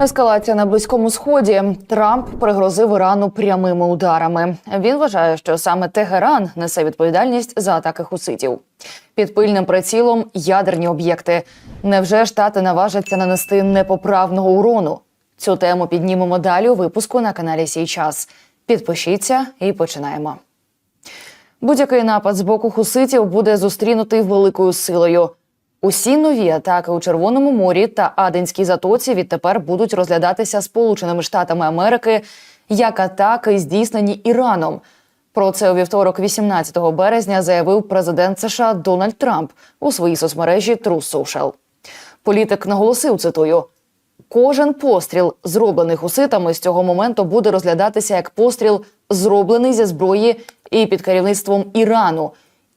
Ескалація на близькому сході. Трамп пригрозив Ірану прямими ударами. Він вважає, що саме Тегеран несе відповідальність за атаки хуситів. Під пильним прицілом ядерні об'єкти. Невже штати наважаться нанести непоправного урону? Цю тему піднімемо далі у випуску на каналі Сій час. Підпишіться і починаємо. Будь-який напад з боку хуситів буде зустрінутий великою силою. Усі нові атаки у Червоному морі та Аденській затоці відтепер будуть розглядатися Сполученими Штатами Америки як атаки, здійснені Іраном. Про це у вівторок, 18 березня, заявив президент США Дональд Трамп у своїй соцмережі True Social. Політик наголосив цитую: Кожен постріл, зроблений хуситами, з цього моменту буде розглядатися як постріл, зроблений зі зброї і під керівництвом Ірану.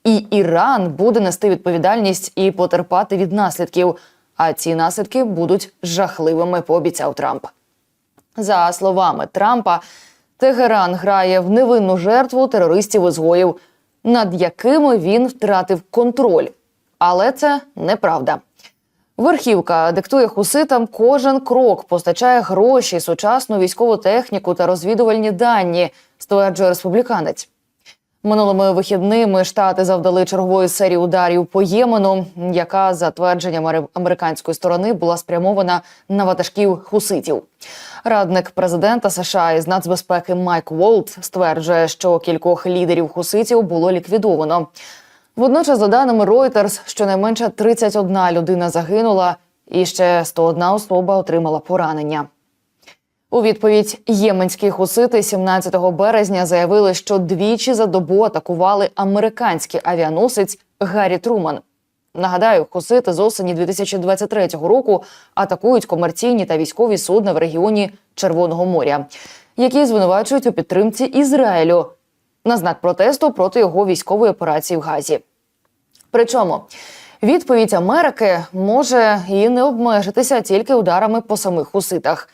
І Іран буде нести відповідальність і потерпати від наслідків. А ці наслідки будуть жахливими, пообіцяв Трамп. За словами Трампа, Тегеран грає в невинну жертву терористів-ізгоїв, над якими він втратив контроль. Але це неправда. Верхівка диктує хуситам кожен крок, постачає гроші, сучасну військову техніку та розвідувальні дані, стверджує республіканець. Минулими вихідними штати завдали чергової серії ударів по Ємену, яка за твердженням американської сторони була спрямована на ватажків хуситів. Радник президента США із нацбезпеки Майк Волт стверджує, що кількох лідерів хуситів було ліквідовано. Водночас, за даними Reuters, щонайменше 31 людина загинула, і ще 101 особа отримала поранення. У відповідь єменські хусити 17 березня заявили, що двічі за добу атакували американський авіаносець Гаррі Труман. Нагадаю, хусити з осені 2023 року атакують комерційні та військові судна в регіоні Червоного моря, які звинувачують у підтримці Ізраїлю на знак протесту проти його військової операції в Газі. Причому відповідь Америки може і не обмежитися тільки ударами по самих хуситах.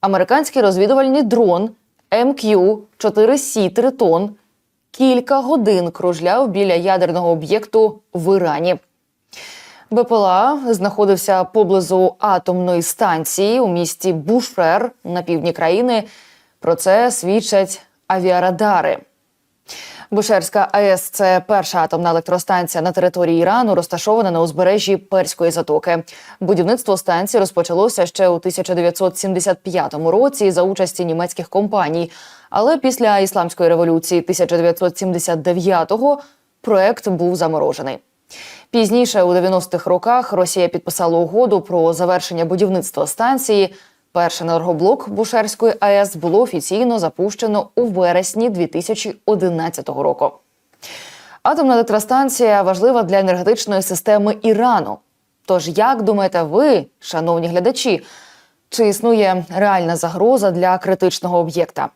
Американський розвідувальний дрон МК-4С Тритон кілька годин кружляв біля ядерного об'єкту в Ірані. БПЛА знаходився поблизу атомної станції у місті Бушер на півдні країни. Про це свідчать авіарадари. Бушерська АЕС це перша атомна електростанція на території Ірану, розташована на узбережжі Перської затоки. Будівництво станції розпочалося ще у 1975 році за участі німецьких компаній. Але після ісламської революції 1979-го проект був заморожений. Пізніше, у 90-х роках, Росія підписала угоду про завершення будівництва станції. Перший енергоблок Бушерської АЕС було офіційно запущено у вересні 2011 року. Атомна електростанція важлива для енергетичної системи Ірану. Тож, як думаєте ви, шановні глядачі, чи існує реальна загроза для критичного об'єкта?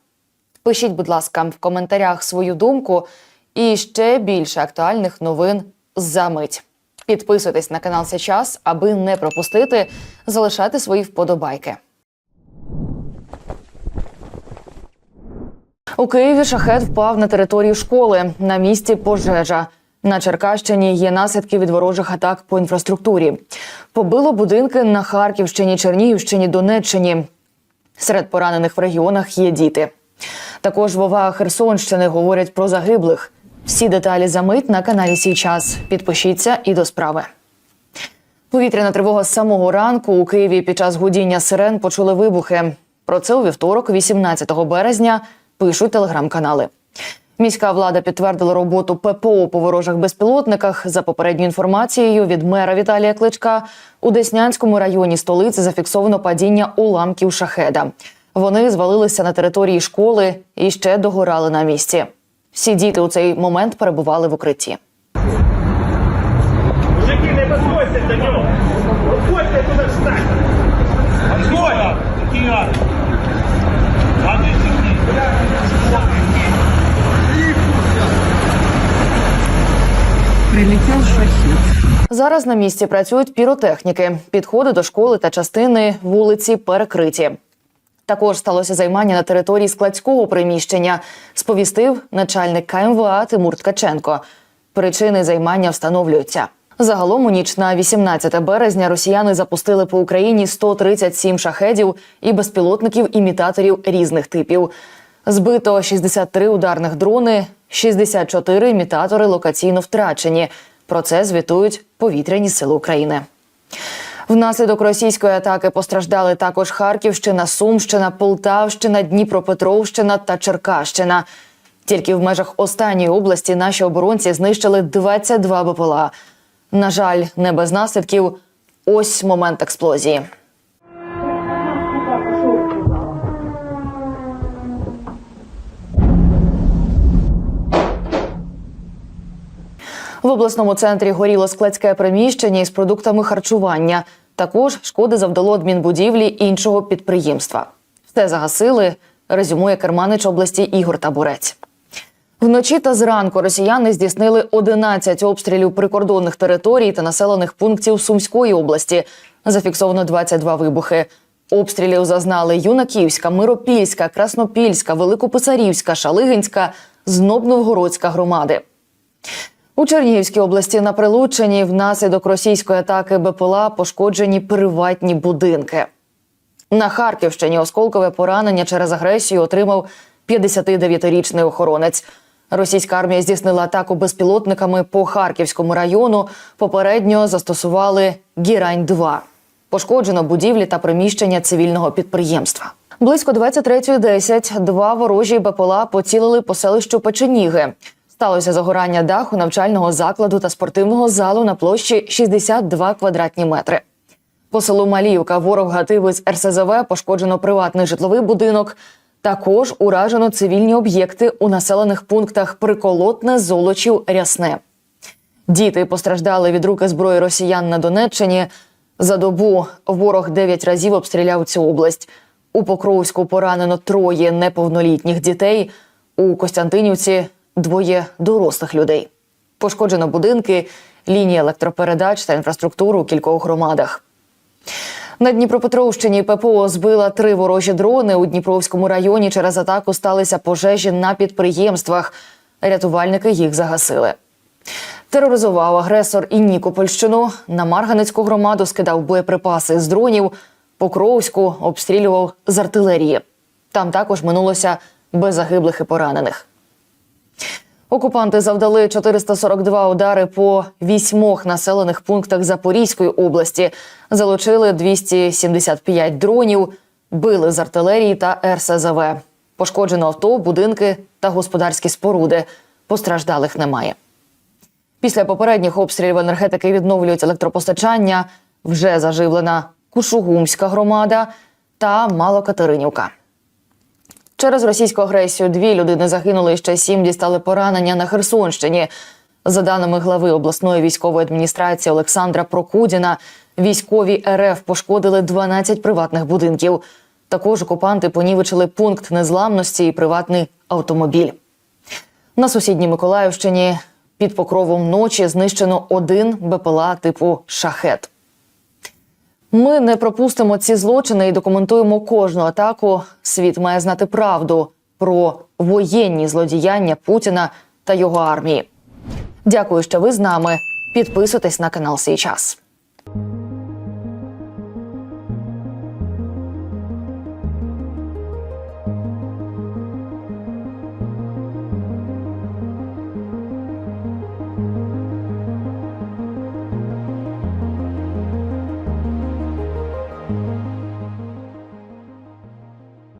Пишіть, будь ласка, в коментарях свою думку і ще більше актуальних новин за мить. Підписуйтесь на канал Сейчас, аби не пропустити, залишати свої вподобайки. У Києві шахет впав на територію школи на місці пожежа. На Черкащині є наслідки від ворожих атак по інфраструктурі. Побило будинки на Харківщині, Чернігівщині, Донеччині. Серед поранених в регіонах є діти. Також вова Херсонщини говорять про загиблих. Всі деталі за мить на каналі Сій час. Підпишіться і до справи. Повітряна тривога з самого ранку у Києві під час гудіння сирен почули вибухи. Про це у вівторок, 18 березня, пишуть телеграм-канали. Міська влада підтвердила роботу ППО по ворожих безпілотниках. За попередньою інформацією від мера Віталія Кличка у Деснянському районі столиці зафіксовано падіння уламків шахеда. Вони звалилися на території школи і ще догорали на місці. Всі діти у цей момент перебували в укритті. Зараз на місці працюють піротехніки. Підходи до школи та частини вулиці перекриті. Також сталося займання на території складського приміщення, сповістив начальник КМВА Тимур Ткаченко. Причини займання встановлюються. Загалом у ніч на 18 березня росіяни запустили по Україні 137 шахедів і безпілотників імітаторів різних типів. Збито 63 ударних дрони, 64 імітатори локаційно втрачені. Про це звітують повітряні сили України. Внаслідок російської атаки постраждали також Харківщина, Сумщина, Полтавщина, Дніпропетровщина та Черкащина. Тільки в межах останньої області наші оборонці знищили 22 БПЛА. На жаль, не без наслідків. Ось момент експлозії. В обласному центрі горіло складське приміщення із продуктами харчування. Також шкоди завдало адмінбудівлі іншого підприємства. Все загасили, резюмує керманич області Ігор Табурець. Вночі та зранку росіяни здійснили 11 обстрілів прикордонних територій та населених пунктів Сумської області. Зафіксовано 22 вибухи. Обстрілів зазнали Юнаківська, Миропільська, Краснопільська, Великописарівська, Шалигинська, Знобновгородська громади. У Чернігівській області на Прилуччині внаслідок російської атаки БПЛА пошкоджені приватні будинки. На Харківщині осколкове поранення через агресію отримав 59-річний охоронець. Російська армія здійснила атаку безпілотниками по Харківському району. Попередньо застосували Гірань 2 Пошкоджено будівлі та приміщення цивільного підприємства. Близько 23.10 два ворожі БПЛА поцілили по селищу Печеніги. Сталося загорання даху навчального закладу та спортивного залу на площі 62 квадратні метри. По селу Маліївка ворог гатив із РСЗВ пошкоджено приватний житловий будинок. Також уражено цивільні об'єкти у населених пунктах Приколотне, Золочів, Рясне. Діти постраждали від руки зброї росіян на Донеччині. За добу ворог дев'ять разів обстріляв цю область. У Покровську поранено троє неповнолітніх дітей. У Костянтинівці двоє дорослих людей. Пошкоджено будинки, лінії електропередач та інфраструктуру у кількох громадах. На Дніпропетровщині ППО збила три ворожі дрони. У Дніпровському районі через атаку сталися пожежі на підприємствах. Рятувальники їх загасили. Тероризував агресор і Нікопольщину. На Марганецьку громаду скидав боєприпаси з дронів. Покровську обстрілював з артилерії. Там також минулося без загиблих і поранених. Окупанти завдали 442 удари по вісьмох населених пунктах Запорізької області, залучили 275 дронів, били з артилерії та РСЗВ. Пошкоджено авто, будинки та господарські споруди. Постраждалих немає. Після попередніх обстрілів енергетики відновлюють електропостачання. Вже заживлена Кушугумська громада та Малокатеринівка. Через російську агресію дві людини загинули, і ще сім дістали поранення на Херсонщині. За даними глави обласної військової адміністрації Олександра Прокудіна, військові РФ пошкодили 12 приватних будинків. Також окупанти понівечили пункт незламності і приватний автомобіль. На сусідній Миколаївщині під покровом ночі знищено один БПЛА типу шахет. Ми не пропустимо ці злочини і документуємо кожну атаку. Світ має знати правду про воєнні злодіяння Путіна та його армії. Дякую, що ви з нами. Підписуйтесь на канал «Сій час».